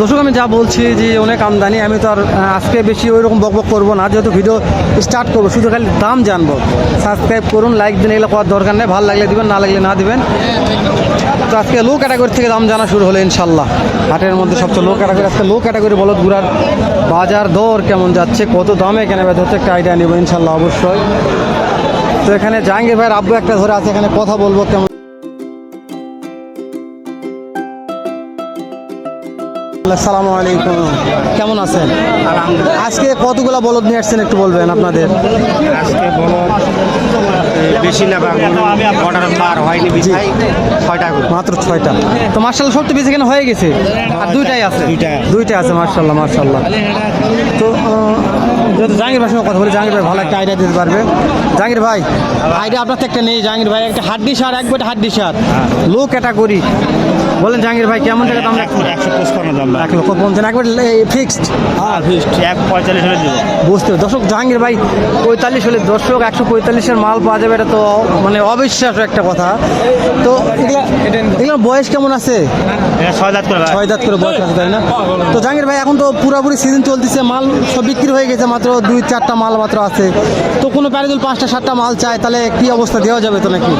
দর্শক, আমি যা বলছি যে অনেক আমদানি, আমি তো আর আজকে বেশি ওই রকম বকবক করব না। যেহেতু ভিডিও স্টার্ট করব, শুধু খালি দাম জানব। সাবস্ক্রাইব করুন লাইক দিন, এগুলো করার দরকার নেই। ভালো লাগলে দিবেন, না লাগলে না দিবেন। তো আজকে লো ক্যাটাগরি থেকে দাম জানা শুরু হলো, ইনশাল্লাহ। হাটের মধ্যে সবচেয়ে লো ক্যাটাগরি আজকে লো ক্যাটাগরি বলদ গুড়ার বাজার দর কেমন যাচ্ছে, কত দামে কেনা বেচা হচ্ছে, একটা আইডিয়া নেব, ইনশাল্লাহ, অবশ্যই। তো এখানে জাহাঙ্গীর ভাইয়ের আব্বু একটা ধরে আছে, এখানে কথা বলব কেমন আসসালামু আলাইকুম। কেমন আছেন? আজকে কতগুলা বলদ নিয়ে আসছেন একটু বলবেন আপনাদের? আজকে বলো এ, বেশি না বা অর্ডার পার হয়নি বিছাই ছয়টা করে মাত্র ছয়টা। তো মার্শাল্লাহ সব তো বেশি কেন হয়ে গেছে? আর দুইটাই আছে? দুইটা। দুইটাই আছে মার্শাল্লাহ মার্শাল্লাহ। তো যেহেতু জাহাঙ্গীর ভাইয়ের সঙ্গে কথা বলি জাহাঙ্গীর ভাই ভালো একটা আইডিয়া দিতে পারবে। জাহাঙ্গীর ভাই আইডিয়া আপনার তো একটা নেই। জাহাঙ্গীর ভাই একটা হাড্ডি সার এক বইটা হাড্ডি সার। লো ক্যাটাগরি বলেন জাহাঙ্গীর ভাই কেমন টাকা দাম একশো পঁচপান্ন দাম এক লক্ষ পঞ্চান্ন একবার ফিক্সড হ্যাঁ ফিক্সড এক পঁয়তাল্লিশ হলে দেবো। বুঝতে দর্শক জাহাঙ্গীর ভাই পঁয়তাল্লিশ হলে দর্শক একশো পঁয়তাল্লিশের মাল পাওয়া যাবে। এটা তো মানে অবিশ্বাস একটা কথা। তো এগুলা বয়স কেমন আছে? এটা ছয় দাঁত করে ছয় দাঁত করে বয়স আছে তাই না? তো জাহাঙ্গীর ভাই এখন তো পুরোপুরি সিজন চলতেছে মাল সব বিক্রি হয়ে গেছে মাত্র দুই চারটা মাল মাত্র আছে। তো কোনো প্যারেদুল পাঁচটা সাতটা মাল চায় তাহলে কি অবস্থা? দেওয়া যাবে তো নাকি?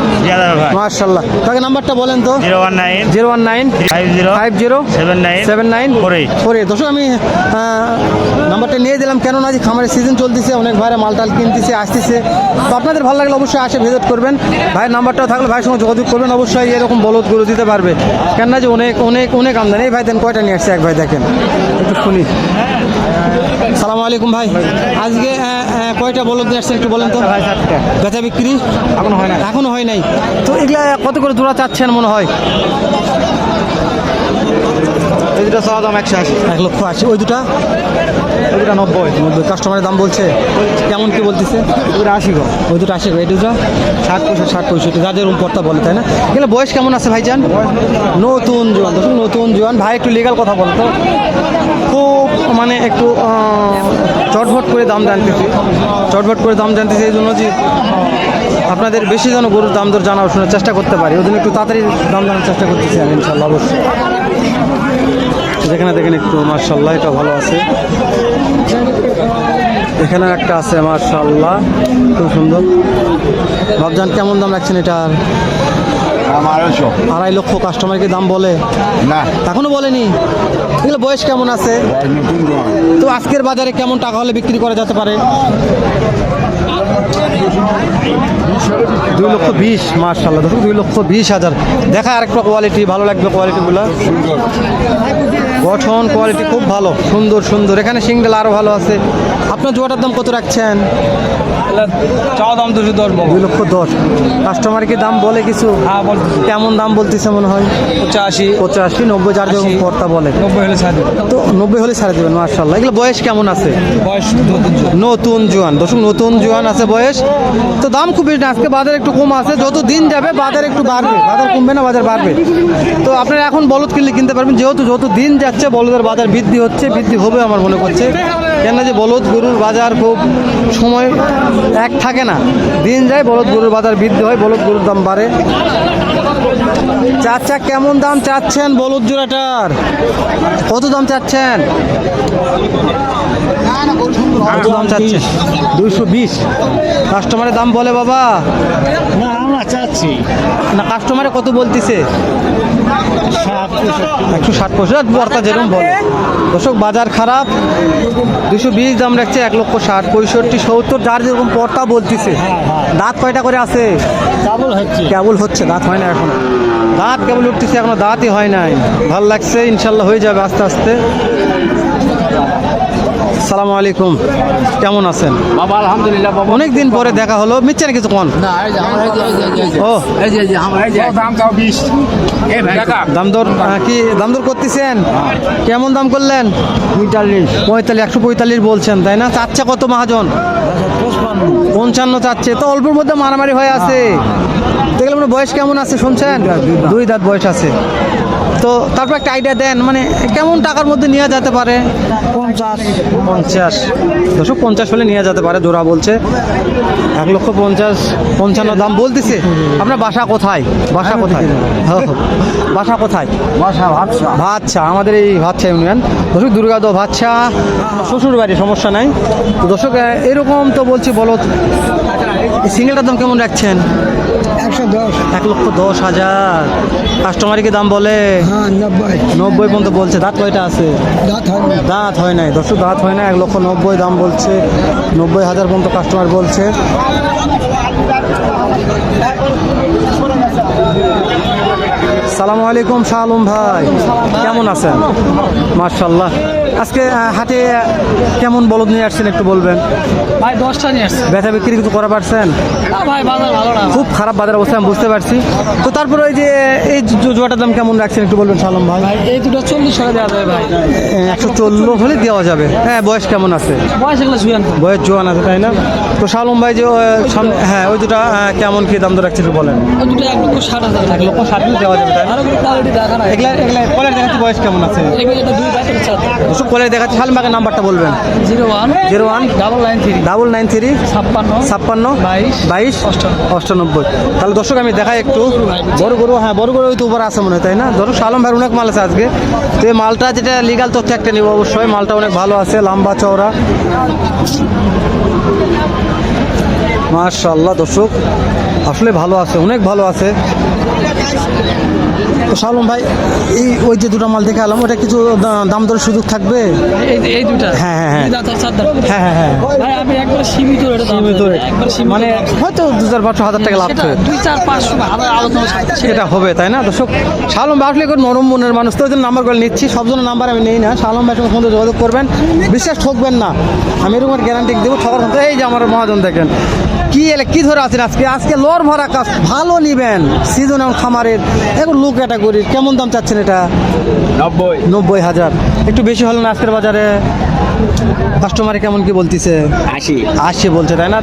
মার্শাল্লাহ তাকে নাম্বারটা বলেন তো। Zero one nine zero one nine five zero five zero seven nine seven nine four eight. ফোরে দর্শক আমি নাম্বারটা নিয়ে দিলাম কেননা যে খামারের সিজন চলতেছে অনেক ভাইরা মাল টাল কিনতেছে আসতেছে। তো আপনাদের ভালো লাগলে অবশ্যই আসে ভিজিট করবেন। ভাইয়ের নাম্বারটাও থাকলে ভাইয়ের সঙ্গে যোগাযোগ করবেন। অবশ্যই এরকম বলদ গরু দিতে পারবে। কেননা যে অনেক অনেক অনেক আমদানি। এই ভাই দেন কয়টা নিয়ে আসছে? এক ভাই দেখেন। একটু শুনি। সালামু আলাইকুম ভাই। আজকে কয়টা বলদ নিয়ে আসছেন একটু বলেন তো। বেচা বিক্রি? এখনও হয় না এখনও হয় নাই। তো এগুলা কত করে দূরা চাচ্ছেন মনে হয়? এই দুটো চাওয়া দাম একশো আশি। এক লক্ষ আশি। ওই দুটা? এই দুটো নব্বই। নব্বই। কাস্টমারের দাম বলছে কেমন কি বলতেছে? এই দুটো আশি গো। ওই দুটো আশি এই দুটো? ষাট পঁয়ষট্টি। ষাট পঁয়ষট্টি। যাদের পড়তা বলে তাই না? এগুলো বয়স কেমন আছে ভাইজান? নতুন জোয়ান নতুন জোয়ান। ভাই একটু লিগাল কথা বলতো খুব মানে একটু আহ, চটফট করে দাম জানতেছি। চটফট করে দাম জানতেছি এই জন্য যে আপনাদের বেশি যেন গরুর দাম দর জানা শোনার চেষ্টা করতে পারি। ওই জন্য একটু তাড়াতাড়ি দাম জানার চেষ্টা করতেছি আমি ইনশাল্লাহ অবশ্যই। যেখানে দেখেন একটু মার্শাল্লাহ এটা ভালো আছে। এখানে একটা আছে মার্শাল্লাহ খুব সুন্দর। ভাবজান কেমন দাম রাখছেন এটার? আড়াই লক্ষ কাস্টমারকে দাম বলে? না। এখনও বলেনি? এগুলো বয়স কেমন আছে? তো আজকের বাজারে কেমন টাকা হলে বিক্রি করা যেতে পারে? দুই লক্ষ বিশ মার্শাল্লাহ দেখুন দুই লক্ষ বিশ হাজার। দেখা আরেকটা কোয়ালিটি ভালো লাগবে কোয়ালিটিগুলো গঠন কোয়ালিটি খুব ভালো সুন্দর সুন্দর। এখানে সিংডাল আরও ভালো আছে। আপনার জোয়াটার দাম কত রাখছেন? চাওয়া দাম দুশো দশ দুই লক্ষ দশ। কাস্টমার কি দাম বলে কিছু? হ্যাঁ কেমন দাম বলতেছে মনে হয়? পঁচাশি। পঁচাশি নব্বই যার যেরকম কর্তা বলে। নব্বই হলে ছাড় তো নব্বই হলে ছাড়ে দেবেন মার্শাল্লাহ এগুলো বয়স কেমন আছে? বয়স নতুন জোয়ান দর্শক নতুন জোয়ান আছে। বয়স। তো দাম খুব বেশি আজকে বাজার একটু কম আছে। যত দিন যাবে, বাজার একটু বাড়বে। বাজার কমবে না, বাজার বাড়বে। তো আপনারা এখন বলদ কিনলে কিনতে পারবেন। যেহেতু যত দিন যাচ্ছে, বলদের বাজার বৃদ্ধি হচ্ছে, বৃদ্ধি হবে আমার মনে করছে। কেন যে বলদ গরুর বাজার খুব সময় এক থাকে না। দিন যায়, বলদ গরুর বাজার বৃদ্ধি হয়, বলদ গরুর দাম বাড়ে। চাচা, কেমন দাম চাচ্ছেন বলদ জোড়াটার? কত দাম চাচ্ছেন? কত দাম চাচ্ছেন? দুইশো বিশ। কাস্টমারের দাম বলে বাবা। না আমরা চাচ্ছি। না কাস্টমারে কত বলতেছে? একশো ষাট পঁয়ষট্টি বর্তা যেরকম বলে। দর্শক বাজার খারাপ। দুশো বিশ দাম রাখছে এক লক্ষ ষাট পঁয়ষট্টি সত্তর যার যেরকম পর্তা বলতেছে। দাঁত কয়টা করে আছে? হচ্ছে। কেবল হচ্ছে দাঁত হয় না এখন। দাঁত কেবল উঠতেছে এখনও দাঁতই হয় নাই। ভালো লাগছে ইনশাল্লাহ হয়ে যাবে আস্তে আস্তে। সালামু আলাইকুম। কেমন আছেন? বাবা আলহামদুলিল্লাহ বাবা। অনেক দিন পরে দেখা হলো। মিথ্যে না কিছু কোন ও। এই যে এই আমার এই যে। দাম দর কি দাম দর করতেছেন? কেমন দাম করলেন? পঁয়তাল্লিশ। পঁয়তাল্লিশ একশো পঁয়তাল্লিশ বলছেন তাই না? চাচ্ছে কত মহাজন? পঞ্চান্ন চাচ্ছে। তো অল্পের মধ্যে মারামারি হয়ে আছে। দেখলে মানে বয়স কেমন আছে শুনছেন? দুই দাঁত বয়স আছে। তো তারপর একটা আইডিয়া দেন মানে কেমন টাকার মধ্যে নেওয়া যেতে পারে? পঞ্চাশ। পঞ্চাশ। দশক পঞ্চাশ হলে নেওয়া যেতে পারে জোড়া বলছে। এক লক্ষ পঞ্চাশ পঞ্চান্ন দাম বলতেছে। আপনার বাসা কোথায়? বাসা কোথায়? হো, হো। বাসা কোথায়? বাসা ভাবসা ভাতছা আমাদের এই ভাতসা ইউনিয়ন দর্শক দুর্গাদ ভাতছা শ্বশুর বাড়ি সমস্যা নাই। দর্শক এরকম তো বলছি বলো সিঙ্গেলটার দাম কেমন রাখছেন? দশ এক লক্ষ দশ হাজার। কাস্টমারই কি দাম বলে? হ্যাঁ নব্বই। পর্যন্ত বলছে। দাঁত কয়টা আছে? দাঁত হয় নাই। দর্শক দাঁত হয় না। এক লক্ষ নব্বই দাম বলছে। নব্বই হাজার পর্যন্ত কাস্টমার বলছে। সালামু আলাইকুম শাহ আলম ভাই। কেমন আছেন? মার্শাল্লাহ আজকে হাটে কেমন বলদ নিয়ে আসছেন একটু বলবেন? ভাই দশটা নিয়ে আসছে। ব্যথা বিক্রি কিছু করা পারছেন? ভাই বাজার ভালো না। খুব খারাপ বাজার অবস্থা আমি বুঝতে পারছি। তো তারপরে ওই যে এই জোয়াটার দাম কেমন রাখছেন একটু বলবেন শালম ভাই? এই দুটো চল্লিশ টাকা দেওয়া যাবে ভাই। একশো চল্লিশ হলে দেওয়া যাবে। হ্যাঁ বয়স কেমন আছে? বয়স এগুলো শুয়েন বয়স জোয়ান আছে তাই না? তো শালম ভাই যে সামনে হ্যাঁ ওই দুটা কেমন কি দাম দর রাখছে একটু বলেন। ওই দুটো এক লক্ষ ষাট হাজার এক লক্ষ ষাট দেওয়া যাবে তাই না? কোয়ালিটি দেখা না এগুলা এগুলা কলের দেখাচ্ছি বয়স কেমন আছে? এগুলো দুই বাইকের চার ওসব কলের দেখাচ্ছি শালম ভাইয়ের নাম্বারটা বলবেন। Zero one zero one double nine three. Double nine three ছাপ্পান্ন ছাপ্পান্ন বাইশ বাইশ অষ্টানব্বই। তাহলে দর্শক আমি দেখাই একটু। বড় গরু হ্যাঁ বড় গরু ওই তো উপরে আছে মনে হয় তাই না? ধরো সালম ভাই অনেক মাল আছে আজকে। তো এই মালটা যেটা লিগাল তথ্য একটা নিব অবশ্যই। মালটা অনেক ভালো আছে লম্বা চওড়া। মাশাল্লাহ দর্শক আসলে ভালো আছে অনেক ভালো আছে। শালম ভাই এই ওই যে দুটো মাল দেখে এলাম ওটা কিছু দাম দরের সুযোগ থাকবে? এই দুটা? হ্যাঁ, হ্যাঁ, হ্যাঁ। হ্যাঁ হ্যাঁ হ্যাঁ। ভাই আমি একবার সীমিত রেটে দাম সীমিত মানে হয়তো দু চার পাঁচশো হাজার টাকা লাভ হবে। দুই চার পাঁচশো হাজার আলোচনা সেটা হবে তাই না? দর্শক শালম ভাই আসলে নরম মনের মানুষ তো নাম্বার করে নিচ্ছি। সব জন্য নাম্বার আমি নেই না। শালম ভাইয়ের সঙ্গে ফোনে যোগাযোগ করবেন। বিশ্বাস ঠকবেন না। আমি এরকম গ্যারান্টি দেবো ঠকার এই যে আমার মহাজন দেখেন। কি এলে কি ধরে আছেন আজকে? আজকে লর ভরা কাজ ভালো নিবেন। সিজন এখন খামারের এখন লো ক্যাটাগরির কেমন দাম চাচ্ছেন এটা? নব্বই। নব্বই হাজার। একটু বেশি হলো না আজকের বাজারে? কাস্টমারে কেমন কি বলতিছে? আশি। আশি বলছে তাই না?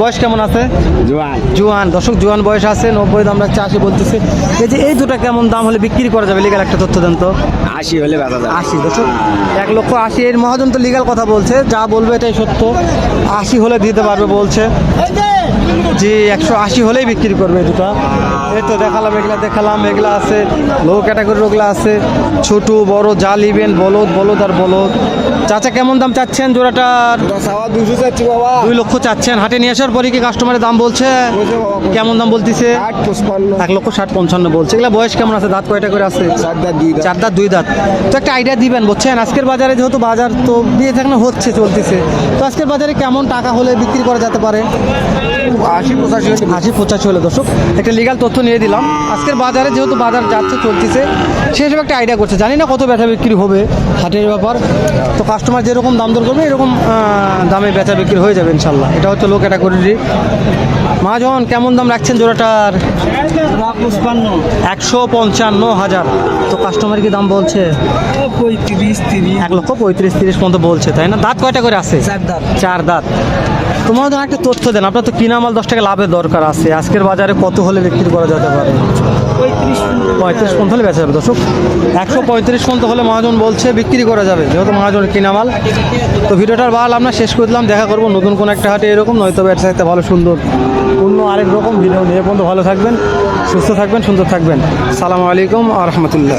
বয়স কেমন আছে? জোয়ান। জুয়ান। দশক জুয়ান বয়স আছে নব্বই দাম রাখছে আশি বলতেছে। এই যে এই দুটা কেমন দাম হলে বিক্রি করা যাবে? লিগাল একটা তথ্য দেন তো। আশি হলে বেচা যাবে। আশি দশক এক লক্ষ আশি। এর মহাজন তো লিগাল কথা বলছে যা বলবে এটাই সত্য। আশি হলে দিতে পারবে বলছে। ¡Vamos! যে একশো আশি হলেই বিক্রি করবে দুটো। এই তো দেখালাম এগুলা দেখালাম এগুলা আছে লো ক্যাটাগরির ওগুলা আছে। ছোট বড় যা লিবেন বলদ বলদ আর বলদ। চাচা কেমন দাম চাচ্ছেন জোড়াটার দুশো চাচ্ছি বাবা। দুই লক্ষ চাচ্ছেন। হাটে নিয়ে আসার পরে কি কাস্টমারের দাম বলছে? কেমন দাম বলতিছে? এক লক্ষ ষাট পঞ্চান্ন বলছে। এগুলা বয়স কেমন আছে? দাঁত কয়টা করে আছে? চার দাঁত দুই দাঁত। তো একটা আইডিয়া দিবেন বুঝছেন? আজকের বাজারে যেহেতু বাজার তো বিয়ে থাকলে হচ্ছে চলতেছে। তো আজকের বাজারে কেমন টাকা হলে বিক্রি করা যেতে পারে? আশি পঁচাশি হলে আশি পঁচাশি হলে দর্শক একটা লিগাল তথ্য নিয়ে দিলাম। আজকের বাজারে যেহেতু বাজার যাচ্ছে চলতেছে সেই হিসেবে একটা আইডিয়া করছে। জানি না কত ব্যথা বিক্রি হবে হাটের ব্যাপার। তো কাস্টমার যেরকম দাম দর করবে এরকম দামে বেচা বিক্রি হয়ে যাবে ইনশাল্লাহ। এটা হচ্ছে লো ক্যাটাগরির মহাজন কেমন দাম রাখছেন জোড়াটার? একশো পঞ্চান্ন হাজার। তো কাস্টমার কি দাম বলছে? পঁয়ত্রিশ তিরিশ। এক লক্ষ পঁয়ত্রিশ তিরিশ পর্যন্ত বলছে তাই না? দাঁত কয়টা করে আছে? চার দাঁত। চার দাঁত। তোমার তো একটা তথ্য দেন। আপনার তো কিনা মাল দশ টাকা লাভের দরকার আছে। আজকের বাজারে কত হলে বিক্রি করা যেতে পারে? পঁয়ত্রিশ পঁয়ত্রিশ পর্যন্ত হলে বেচা যাবে। দর্শক একশো পঁয়ত্রিশ পর্যন্ত হলে মহাজন বলছে বিক্রি করা যাবে যেহেতু মহাজনের কিনা মাল তো ভিডিওটার বাল আমরা শেষ করে দিলাম। দেখা করব নতুন কোনো একটা হাটে এরকম নয়তো ব্যবসা একটা ভালো সুন্দর অন্য আরেক রকম ভিডিও নিয়ে। পর্যন্ত ভালো থাকবেন সুস্থ থাকবেন সুন্দর থাকবেন। সালামু আলাইকুম আ রহমতুল্লাহ।